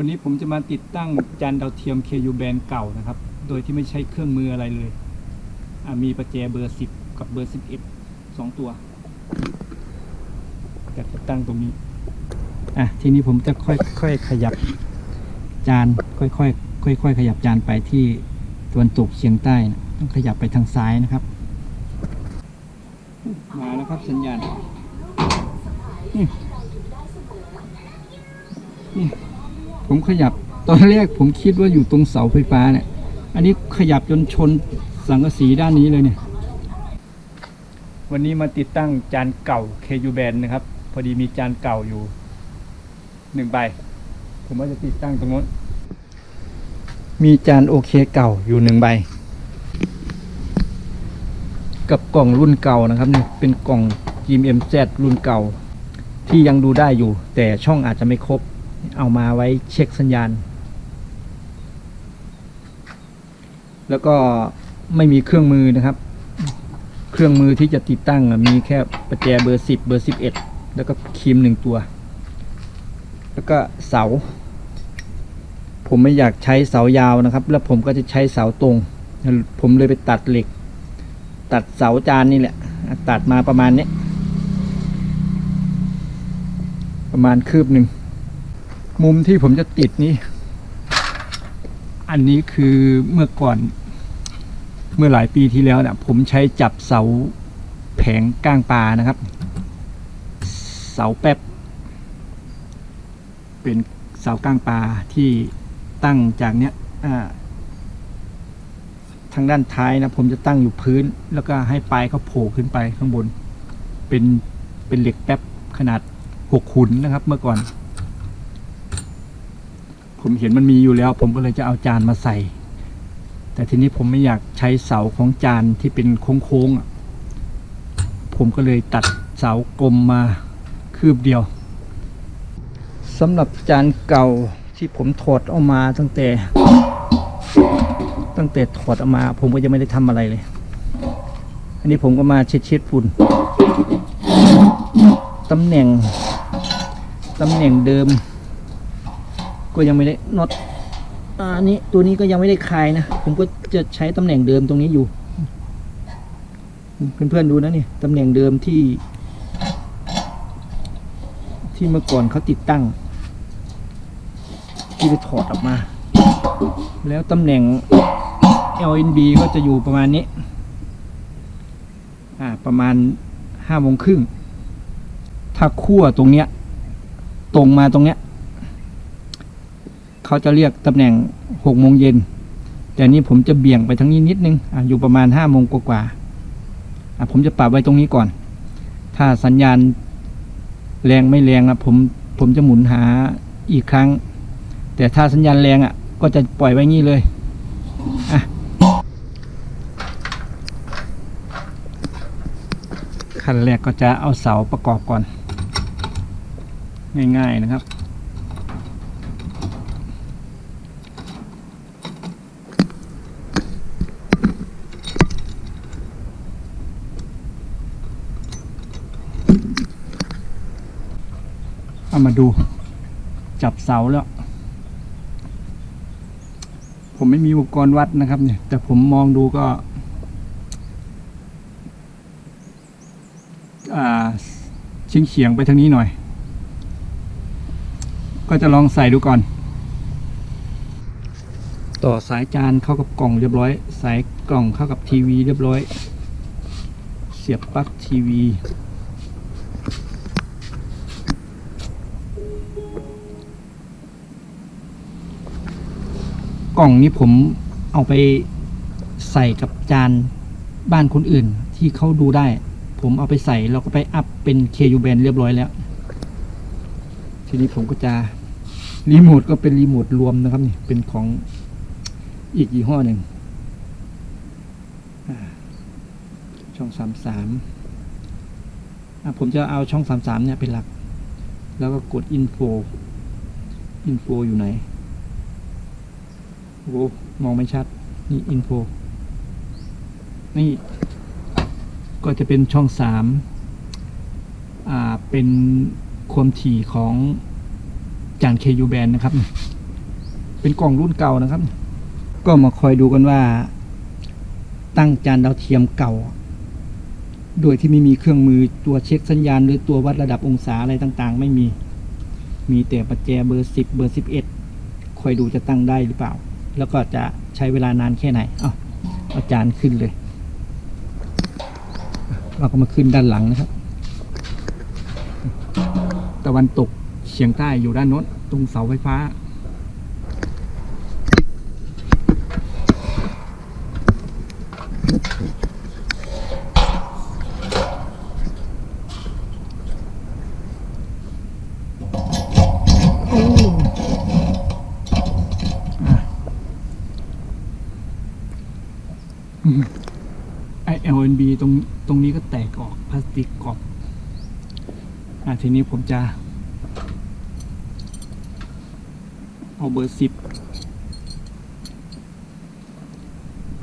วันนี้ผมจะมาติดตั้งจานดาวเทียม KU band เก่านะครับ โดยที่ไม่ใช้เครื่องมืออะไรเลย มีประแจเบอร์ 10 กับเบอร์ 11สองตัวจะติดตั้งตรงนี้ อะ ทีนี้ผมจะค่อยๆขยับจาน ค่อยๆค่อยๆขยับจานไปที่ตะวันตกเฉียงใต้นะต้องขยับไปทางซ้ายนะครับ มาแล้วครับสัญญาณนี่ ผมขยับตอนแรกผมคิดว่าอยู่ตรงเสาไฟฟ้าเนี่ย อันนี้ขยับจนชนสังกะสีด้านนี้เลยเนี่ย วันนี้มาติดตั้งจานเก่า KU band นนะครับ พอดีมีจานเก่าอยู่หนึ่งใบ ผมว่าจะติดตั้งตรงนู้น มีจานโอเคเก่าอยู่หนึ่งใบ กับกล่องรุ่นเก่านะครับนี่เป็นกล่อง GMZ รุ่นเก่า ที่ยังดูได้อยู่ แต่ช่องอาจจะไม่ครบ เอามาไว้เช็คสัญญาณ แล้วก็ไม่มีเครื่องมือนะครับ เครื่องมือที่จะติดตั้งมีแค่ประแจเบอร์ 10 เบอร์ 11 แล้วก็ครีมหนึ่งตัว แล้วก็เสา ผมไม่อยากใช้เสายาวนะครับ แล้วผมก็จะใช้เสาตรง ผมเลยไปตัดเหล็ก ตัดเสาจานนี่แหละ ตัดมาประมาณนี้ประมาณคืบหนึ่ง มุมที่ผมจะติดนี่อันนี้คือเมื่อก่อน เมื่อหลายปีที่แล้วเนี่ยผมใช้จับเสาแผงก้างปลานะครับ เสาแป๊บ เป็นเสาก้างปลาที่ตั้งจากเนี้ยทางด้านท้ายนะ ผมจะตั้งอยู่พื้น แล้วก็ให้ปลายเขาโผล่ขึ้นไปข้างบน เป็นเป็นเหล็กแป๊บขนาดหกขุนนะครับ เมื่อก่อน ผมเห็นมันมีอยู่แล้ว ผมก็เลยจะเอาจานมาใส่ แต่ทีนี้ผมไม่อยากใช้เสาของจานที่เป็นโค้งๆผมก็เลยตัดเสากลมมาคืบเดียวสำหรับจานเก่าที่ผมถอดออกมาตั้งแต่ ตั้งแต่ถอดออกมา ผมก็ยังไม่ได้ทำอะไรเลย อันนี้ผมก็มาเช็ดเช็ดฝุ่นตำแหน่งตำแหน่งเดิม ก็ยังไม่ได้น็อตอันนี้ตัวนี้ก็ยังไม่ได้คลายนะ ผมก็จะใช้ตำแหน่งเดิมตรงนี้อยู่ เพื่อนๆดูนะนี่ตำแหน่งเดิมที่ ที่เมื่อก่อนเขาติดตั้ง ที่ไปถอดออกมา แล้วตำแหน่ง LNB ก็จะอยู่ประมาณนี้ อ่า ประมาณห้าโมงครึ่ง ถ้าขั้วตรงเนี้ย ตรงมาตรงเนี้ย เขาจะเรียกตำแหน่งหกโมงเย็นแต่นี่ผมจะเบี่ยงไปทางนี้นิดนึงออยู่ประมาณห้าโมงกว่าๆผมจะปรับไว้ตรงนี้ก่อน ถ้าสัญญาณแรงไม่แรงนะผมผมจะหมุนหาอีกครั้ง แต่ถ้าสัญญาณแรงอะ ก็จะปล่อยไว้งี้เลยอะขั้นแรกก็จะเอาเสาประกอบก่อน ง่ายๆนะครับ เอามาดู จับเสาแล้ว ผมไม่มีอุปกรณ์วัดนะครับ เนี่ย แต่ผมมองดูก็อ่าเฉียงเฉียงไปทางนี้หน่อย ก็จะลองใส่ดูก่อน ต่อสายจานเข้ากับกล่องเรียบร้อย สายกล่องเข้ากับทีวีเรียบร้อย เสียบปลั๊กทีวี กล่องนี้ผมเอาไปใส่กับจานบ้านคนอื่น ที่เขาดูได้ ผมเอาไปใส่แล้วก็ไปอัพเป็น KU band เรียบร้อยแล้ว ทีนี้ผมก็จะรีโมทก็เป็นรีโมทรวมนะครับนี่เป็นของอีกยี่ห้อหนึ่งช่องสามสามผมจะเอาช่องสามสามเนี่ยเป็นหลัก แล้วก็กดอินโฟอินโฟอยู่ไหน โอ้โหมองไม่ชัด นี่อินโฟ นี่ ก็จะเป็นช่องสามอ่า เป็นความถี่ของจาน KU band นะครับ เป็นกล่องรุ่นเก่านะครับ ก็มาคอยดูกันว่า ตั้งจานดาวเทียมเก่า โดยที่ไม่มีเครื่องมือตัวเช็คสัญญาณ หรือตัววัดระดับองศาอะไรต่าง ๆ ไม่มี มีแต่ประแจเบอร์สิบเบอร์สิบเอ็ดคอยดูจะตั้งได้หรือเปล่า แล้วก็จะใช้เวลานานแค่ไหนเอาเอาจานขึ้นเลย เราก็มาขึ้นด้านหลังนะครับ ตะวันตกเฉียงใต้อยู่ด้านโน้นตรงเสาไฟฟ้า โอ้อะอืมไอ LNB ตรงตรงนี้ก็แตกออกพลาสติกกรอบอะทีนี้ผมจะเอาเบอร์สิบ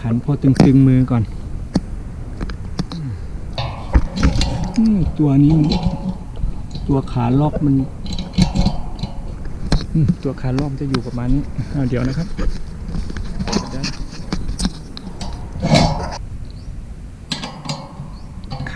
ขันพอตึงๆมือก่อนอตัวนี้ ตัวขาล็อกมันมตัวคาร์ลอมจะอยู่ประมาณนี้เดี๋ยวนะครับเดี๋ยว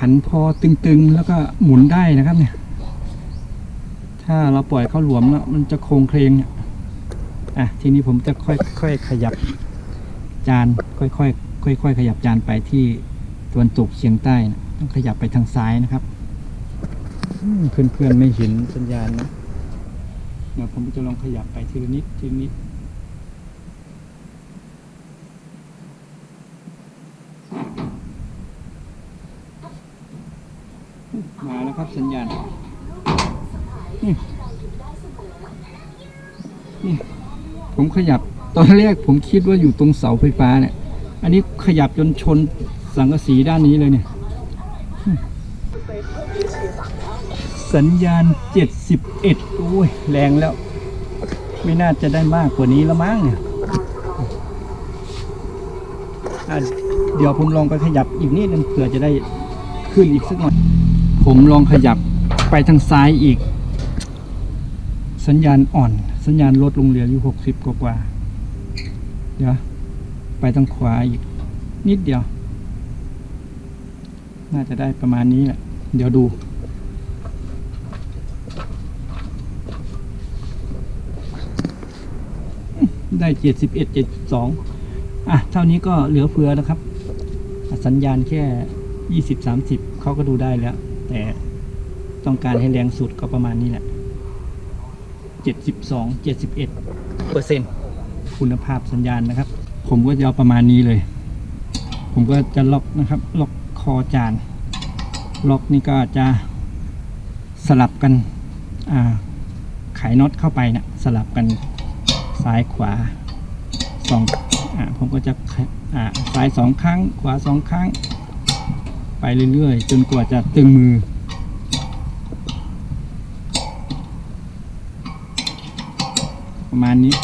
ขันพอตึงๆ แล้วก็หมุนได้นะครับเนี่ย ถ้าเราปล่อยเข้าหลวมแล้วมันจะโครงเคลงเนี่ยอะทีนี้ผมจะค่อยๆขยับจานค่อยๆค่อยๆขยับจานไปที่ตะวันตกเฉียงใต้นะต้องขยับไปทางซ้ายนะครับอืมเพื่อนๆไม่เห็นสัญญาณนะเดี๋ยวผมจะลองขยับไปทีละนิดทีละนิด มาแล้ว ครับสัญญาณนี่นี่ผมขยับตอนแรกผมคิดว่าอยู่ตรงเสาไฟฟ้าเนี่ย อันนี้ขยับจนชนสังกะสีด้านนี้เลยเนี่ย สัญญาณ 71 โอ้ย แรงแล้ว ไม่น่าจะได้มากกว่านี้แล้วมั้งเนี่ยอะเดี๋ยวผมลองไปขยับอีกนิดนึงเผื่อจะได้ขึ้นอีกสักหน่อย ผมลองขยับไปทางซ้ายอีก สัญญาณอ่อน สัญญาณลดลงเหลืออยู่60กว่ากว่าเดี๋ยวไปทางขวาอีก นิดเดียว น่าจะได้ประมาณนี้แหละ เดี๋ยวดูได้เจ็ดสิบเอ็ดเจ็ดสองอะ เท่านี้ก็เหลือเฟือแล้วครับ สัญญาณแค่ยี่สิบสามสิบเขาก็ดูได้แล้ว แต่ต้องการให้แรงสุดก็ประมาณนี้แหละเจ็ดสิบสองเปอร์เซ็นคุณภาพสัญญาณนะครับ ผมก็จะเอาประมาณนี้เลย ผมก็จะล็อกนะครับ ล็อกคอจาน ล็อกนี่ก็จะสลับกันอ่าไขน็อตเข้าไปนะสลับกันซ้ายขวาสองอผมก็จะซ้ายสองครั้ง ขวาสองครั้ง ไปเรื่อยๆ จนกว่าจะตึงมือ ประมาณนี้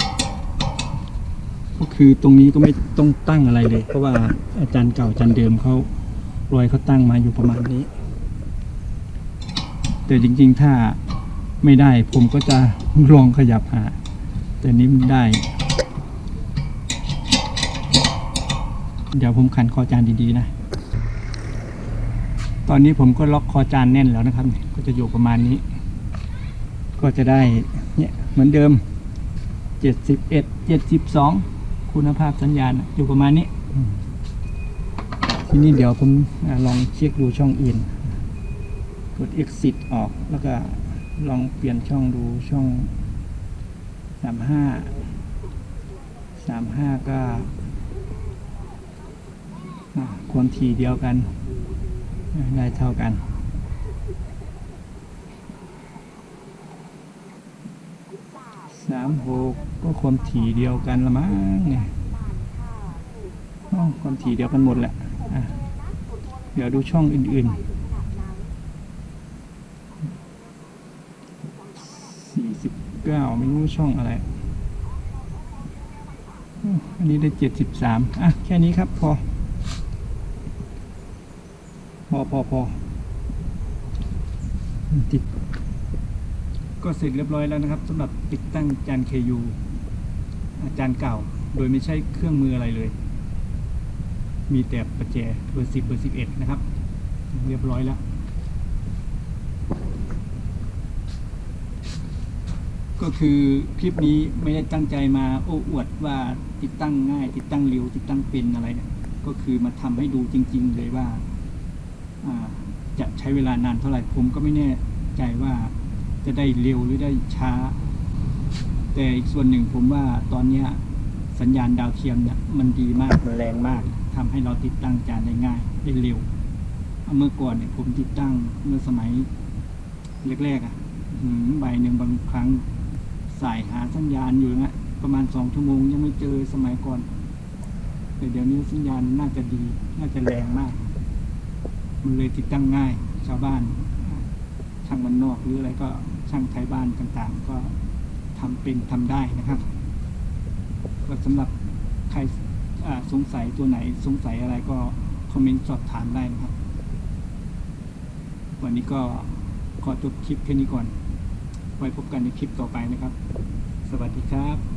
ก็คือตรงนี้ก็ไม่ต้องตั้งอะไรเลย เพราะว่าอาจารย์เก่าอาจารย์เดิมเขารอยเขาตั้งมาอยู่ประมาณนี้ แต่จริงๆถ้าไม่ได้ผมก็จะลองขยับหา แต่นี้มันได้ เดี๋ยวผมขันคอจานดีๆนะ ตอนนี้ผมก็ล็อกคอจานแน่นแล้วนะครับ ก็จะอยู่ประมาณนี้ ก็จะได้เนี่ยเหมือนเดิมเจ็ดสิบเอ็ดเจ็ดสิบสองคุณภาพสัญญาณอยู่ประมาณนี้ ทีนี้เดี๋ยวผมอลองเช็คดูช่องอื่นกด exit ออกแล้วก็ลองเปลี่ยนช่องดูช่องสามห้าสามห้าก็ความถี่เดียวกัน ได้เท่ากัน สามหกก็ความถี่เดียวกันละมั้งเนี่ยความถี่เดียวกันหมดแหละะเดี๋ยวดูช่องอื่นๆสี่สิบเก้าไม่รู้ช่องอะไรอันนี้ได้เจ็ดสิบสามอะ แค่นี้ครับพอ อพอพอติด ก็เสร็จเรียบร้อยแล้วนะครับสำหรับติดตั้งจาน KU อาจารย์เก่า โดยไม่ใช่เครื่องมืออะไรเลย มีแต่ประแจเบอร์สิบเบอร์สิบเอ็ดนะครับ เรียบร้อยแล้วก็คือคลิปนี้ไม่ได้ตั้งใจมาโอ้อวดว่าติดตั้งง่าย ติดตั้งเร็วติดตั้งเป็นอะไรเนี่ยก็คือมาทำให้ดูจริง ๆ เลยว่า จะใช้เวลานานเท่าไหร่ผมก็ไม่แน่ใจว่าจะได้เร็วหรือได้ช้า แต่อีกส่วนหนึ่งผมว่าตอนนี้สัญญาณดาวเทียมเนี่ยมันดีมากมันแรงมากทำให้เราติดตั้งจานได้ง่ายได้เร็ว เมื่อก่อนเนี่ยผมติดตั้งเมื่อสมัยแรกๆอะหือใบหนึ่งบางครั้งสายหาสัญญาณอยู่นะประมาณสองชั่วโมงยังไม่เจอสมัยก่อนแต่เดี๋ยวนี้สัญญาณน่าจะดี น่าจะแรงมาก มันเลยติดตั้งง่าย ชาวบ้าน ช่างมันนอกหรืออะไรก็ช่างไทยบ้านต่างๆ ก็ทำเป็นทำได้นะครับก็สำหรับใครสงสัยตัวไหนสงสัยอะไรก็คอมเมนต์สอบถามได้นะครับ วันนี้ก็ขอจบคลิปแค่นี้ก่อน ไว้พบกันในคลิปต่อไปนะครับ สวัสดีครับ